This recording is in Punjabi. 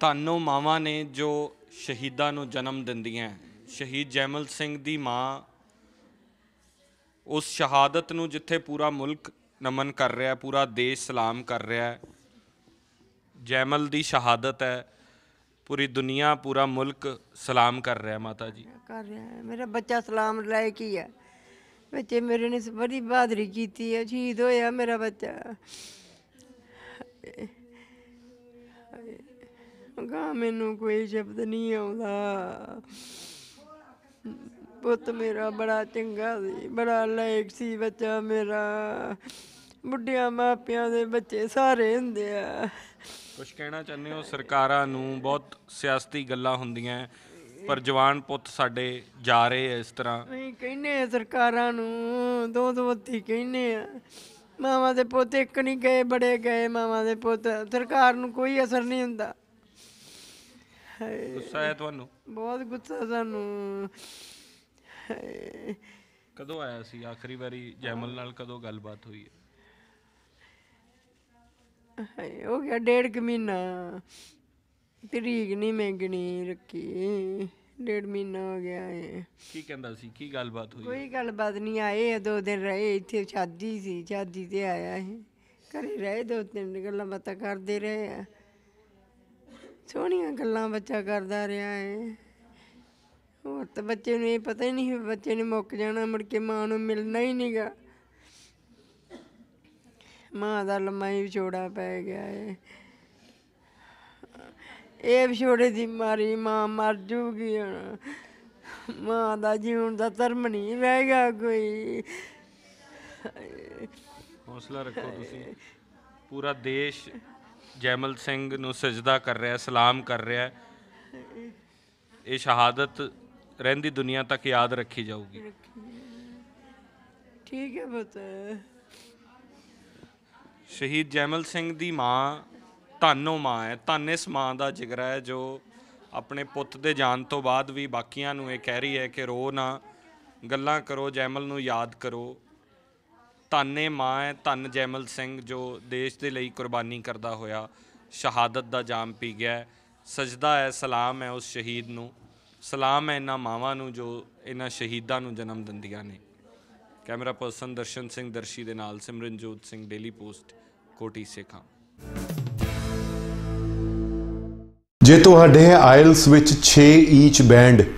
ਧੰਨੋ ਮਾਵਾਂ ਨੇ ਜੋ ਸ਼ਹੀਦਾਂ ਨੂੰ ਜਨਮ ਦਿੰਦੀਆਂ ਸ਼ਹੀਦ ਜੈਮਲ ਸਿੰਘ ਦੀ ਮਾਂ ਉਸ ਸ਼ਹਾਦਤ ਨੂੰ ਜਿੱਥੇ ਪੂਰਾ ਮੁਲਕ ਨਮਨ ਕਰ ਰਿਹਾ ਪੂਰਾ ਦੇਸ਼ ਸਲਾਮ ਕਰ ਰਿਹਾ ਜੈਮਲ ਦੀ ਸ਼ਹਾਦਤ ਹੈ, ਪੂਰੀ ਦੁਨੀਆ, ਪੂਰਾ ਮੁਲਕ ਸਲਾਮ ਕਰ ਰਿਹਾ ਮਾਤਾ ਜੀ। ਕਰ ਰਿਹਾ ਹੈ। ਮੇਰਾ ਬੱਚਾ ਸਲਾਮ ਲੈ ਕੇ ਹੈ। ਬੱਚੇ ਮੇਰੇ ਨੇ ਬੜੀ ਬਹਾਦਰੀ ਕੀਤੀ ਹੈ। ਸ਼ਹੀਦ ਹੋਇਆ ਮੇਰਾ ਬੱਚਾ। ਗਾ ਮੈਨੂੰ ਕੋਈ ਸ਼ਬਦ ਨਹੀਂ ਆਉਂਦਾ। ਪੁੱਤ ਮੇਰਾ ਬੜਾ ਚੰਗਾ ਸੀ ਬੜਾ ਲਾਇਕ ਸੀ ਬੱਚਾ ਮੇਰਾ। ਬੁੱਢਿਆਂ ਮਾਪਿਆਂ ਦੇ ਬੱਚੇ ਸਾਰੇ ਹੁੰਦੇ ਆ। ਕੁਝ ਕਹਿਣਾ ਚਾਹੁੰਦੇ ਹੋ? ਸਰਕਾਰਾਂ ਨੂੰ ਬਹੁਤ ਸਿਆਸਤੀ ਗੱਲਾਂ ਹੁੰਦੀਆਂ ਪਰ ਜਵਾਨ ਪੁੱਤ ਸਾਡੇ ਜਾ ਰਹੇ ਐ ਇਸ ਤਰ੍ਹਾਂ। ਅਸੀਂ ਕਹਿੰਨੇ ਆ ਸਰਕਾਰਾਂ ਨੂੰ ਦੋ ਦੋ ਹੱਥੀ ਕਹਿੰਨੇ ਆ। ਮਾਵਾਂ ਦੇ ਪੁੱਤ ਇੱਕ ਨਹੀਂ ਗਏ ਬੜੇ ਗਏ ਮਾਵਾਂ ਦੇ ਪੁੱਤ। ਸਰਕਾਰ ਨੂੰ ਕੋਈ ਅਸਰ ਨਹੀਂ ਹੁੰਦਾ। ਹਾਏ, ਗੁੱਸਾ ਹੈ ਤੁਹਾਨੂੰ? ਬਹੁਤ ਗੁੱਸਾ ਸਾਨੂੰ। ਹਾਏ, ਕਦੋਂ ਆਇਆ ਸੀ? ਆਖਰੀ ਵਾਰੀ ਜੈਮਲ ਨਾਲ ਕਦੋਂ ਗੱਲਬਾਤ ਹੋਈ ਹੈ? ਹਾਏ, ਹੋ ਗਿਆ ਡੇਢ ਕੁ ਮਹੀਨਾ। ਤਰੀਕ ਨਹੀਂ ਮੈਂ ਗਿਣੀ ਰੱਖੀ। ਡੇਢ ਮਹੀਨਾ ਹੋ ਗਿਆ ਏ। ਕੀ ਕਹਿੰਦਾ ਸੀ? ਕੀ ਗੱਲਬਾਤ ਹੋਈ ਕੋਈ ਗੱਲਬਾਤ ਨਹੀਂ ਆਏ ਆ, ਦੋ ਦਿਨ ਰਹੇ ਇੱਥੇ। ਸ਼ਾਦੀ ਸੀ ਸ਼ਾਦੀ ਤੇ ਆਇਆ ਸੀ। ਘਰੇ ਰਹੇ ਦੋ ਤਿੰਨ ਗੱਲਾਂ ਬਾਤਾਂ ਕਰਦੇ ਰਹੇ ਆ। ਸੋਹਣੀਆਂ ਗੱਲਾਂ ਬੱਚਾ ਕਰਦਾ ਰਿਹਾ ਏ ਹੋਰ ਤਾਂ ਬੱਚੇ ਨੂੰ ਇਹ ਪਤਾ ਹੀ ਨਹੀਂ ਵੀ ਬੱਚੇ ਨੇ ਮੁੱਕ ਜਾਣਾ, ਮੁੜ ਕੇ ਮਾਂ ਨੂੰ ਮਿਲਣਾ ਹੀ ਨਹੀਂਗਾ ਮਾਂ ਦਾ ਲੰਮਾ ਹੀ ਵਿਛੋੜਾ ਪੈ ਗਿਆ ਏ ਇਹ ਵਿਛੋੜੇ ਦੀ ਮਾਰੀ ਮਾਂ ਮਰ ਜੂਗੀ ਹੁਣ। ਮਾਂ ਦਾ ਜੀਉਣ ਦਾ ਧਰਮ ਨਹੀਂ ਰਹਿ ਗਿਆ ਕੋਈ। ਹੌਸਲਾ ਰੱਖੋ ਤੁਸੀਂ। ਪੂਰਾ ਦੇਸ਼ ਜੈਮਲ ਸਿੰਘ ਨੂੰ ਸਜਦਾ ਕਰ ਰਿਹਾ ਸਲਾਮ ਕਰ ਰਿਹਾ ਹੈ। ਇਹ ਸ਼ਹਾਦਤ ਰਹਿੰਦੀ ਦੁਨੀਆ ਤੱਕ ਯਾਦ ਰੱਖੀ ਜਾਊਗੀ। ਠੀਕ ਹੈ ਪੁੱਤ। ਸ਼ਹੀਦ ਜੈਮਲ ਸਿੰਘ ਦੀ ਮਾਂ ਧੰਨੋ ਮਾਂ ਹੈ। ਧੰਨ ਇਸ ਮਾਂ ਦਾ ਜਿਗਰਾ ਹੈ ਜੋ ਆਪਣੇ ਪੁੱਤ ਦੇ ਜਾਣ ਤੋਂ ਬਾਅਦ ਵੀ ਬਾਕੀਆਂ ਨੂੰ ਇਹ ਕਹਿ ਰਹੀ ਹੈ ਕਿ ਰੋ ਨਾ ਗੱਲਾਂ ਕਰੋ ਜੈਮਲ ਨੂੰ ਯਾਦ ਕਰੋ। ਧੰਨੇ ਮਾਂ ਹੈ, ਧੰਨ ਜੈਮਲ ਸਿੰਘ, ਜੋ ਦੇਸ਼ ਦੇ ਲਈ ਕੁਰਬਾਨੀ ਕਰਦਾ ਹੋਇਆ, ਸ਼ਹਾਦਤ ਦਾ ਜਾਮ ਪੀ ਗਿਆ ਹੈ। ਸਜਦਾ ਹੈ, ਸਲਾਮ ਹੈ ਉਸ ਸ਼ਹੀਦ ਨੂੰ। ਸਲਾਮ ਹੈ ਇਹਨਾਂ ਮਾਵਾਂ ਨੂੰ ਜੋ ਇਹਨਾਂ ਸ਼ਹੀਦਾਂ ਨੂੰ ਜਨਮ ਦਿੰਦੀਆਂ ਨੇ। ਕੈਮਰਾ ਪਰਸਨ ਦਰਸ਼ਨ ਸਿੰਘ ਦਰਸ਼ੀ ਦੇ ਨਾਲ ਸਿਮਰਨਜੋਤ ਸਿੰਘ, ਡੇਲੀ ਪੋਸਟ, ਕੋਟੀ ਸੇਖਾਂ। ਜੇ ਤੁਹਾਡੇ ਆਇਲਸ ਵਿੱਚ 6 ਈਚ ਬੈਂਡ